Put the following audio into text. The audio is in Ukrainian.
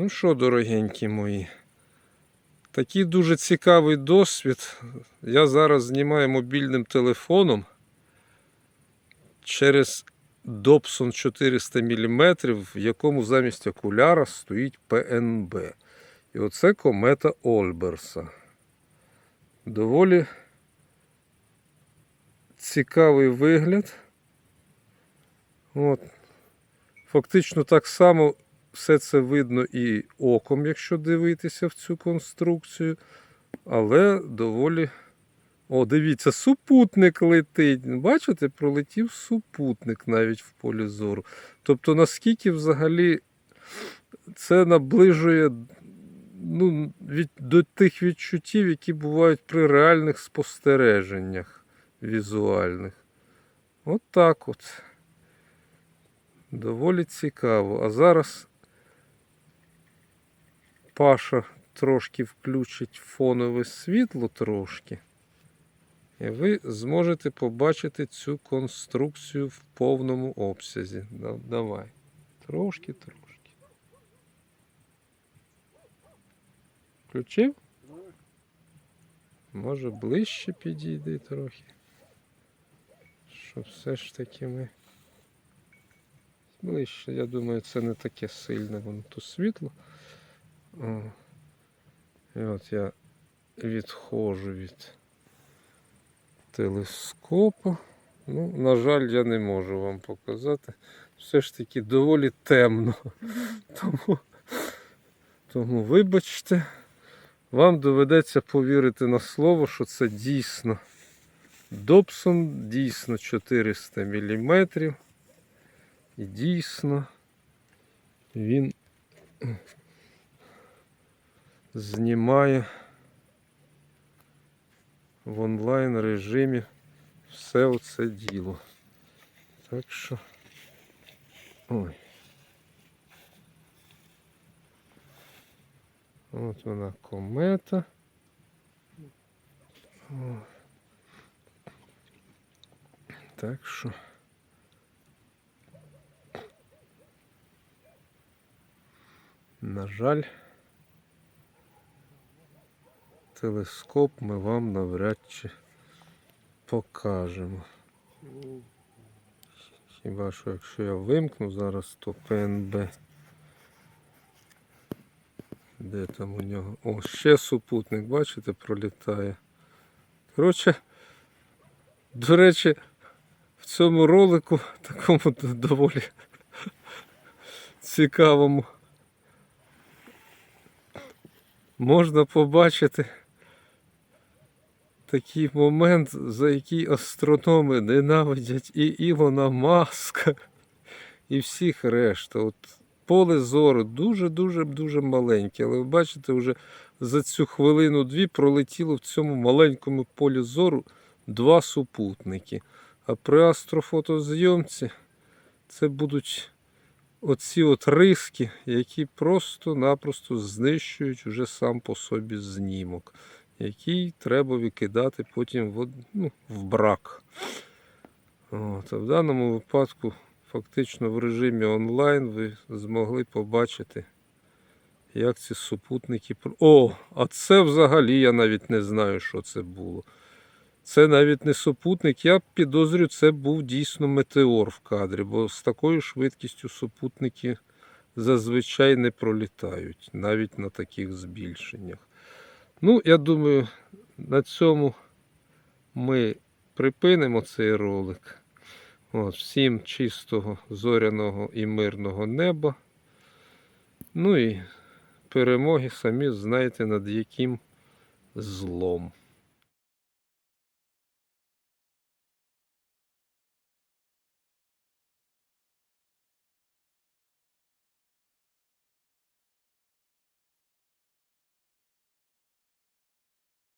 Ну що, дорогенькі мої, такий дуже цікавий досвід. Я зараз знімаю мобільним телефоном через Dobson 400 мм, в якому замість окуляра стоїть ПНБ. І оце комета Ольберса. Доволі цікавий вигляд. От. Фактично так само все це видно і оком, якщо дивитися в цю конструкцію. Але доволі. О, дивіться, супутник летить. Бачите, пролетів супутник навіть в полі зору. Тобто, наскільки взагалі це наближує ну, від, до тих відчуттів, які бувають при реальних спостереженнях візуальних. От так от. Доволі цікаво. А зараз Паша трошки включить фонове світло трошки. І ви зможете побачити цю конструкцію в повному обсязі. Давай. Трошки, трошки. Включив? Може ближче підійди трохи. Щоб все ж таки ми. Ближче, я думаю, це не таке сильне воно то світло. О. І от я відходжу від телескопу. Ну, на жаль, я не можу вам показати. Все ж таки доволі темно. Тому, тому вибачте, вам доведеться повірити на слово, що це дійсно Добсон, дійсно 400 мм. І дійсно він знімає в онлайн режимі все оце діло. Так що. Ой. От вона комета. О. Так що. На жаль, Телескоп ми вам навряд чи покажемо. Хіба що якщо я вимкну зараз, то ПНБ. Де там у нього? О, ще супутник, бачите, пролітає. Коротше, до речі, в цьому ролику, такому доволі цікавому, можна побачити такий момент, за який астрономи ненавидять і Ілона Маска, і всіх решта. От поле зору дуже-дуже дуже маленьке, але ви бачите, вже за цю хвилину-дві пролетіло в цьому маленькому полі зору два супутники. А при астрофотозйомці це будуть оці от риски, які просто-напросто знищують уже сам по собі знімок, який треба викидати потім в, ну, в брак. От, а в даному випадку, фактично в режимі онлайн, ви змогли побачити, як ці супутники. О, а це взагалі я навіть не знаю, що це було. Це навіть не супутник. Я підозрюю, це був дійсно метеор в кадрі, бо з такою швидкістю супутники зазвичай не пролітають, навіть на таких збільшеннях. Ну, я думаю, на цьому ми припинимо цей ролик. От, всім чистого, зоряного і мирного неба. Ну і перемоги самі знаєте над яким злом.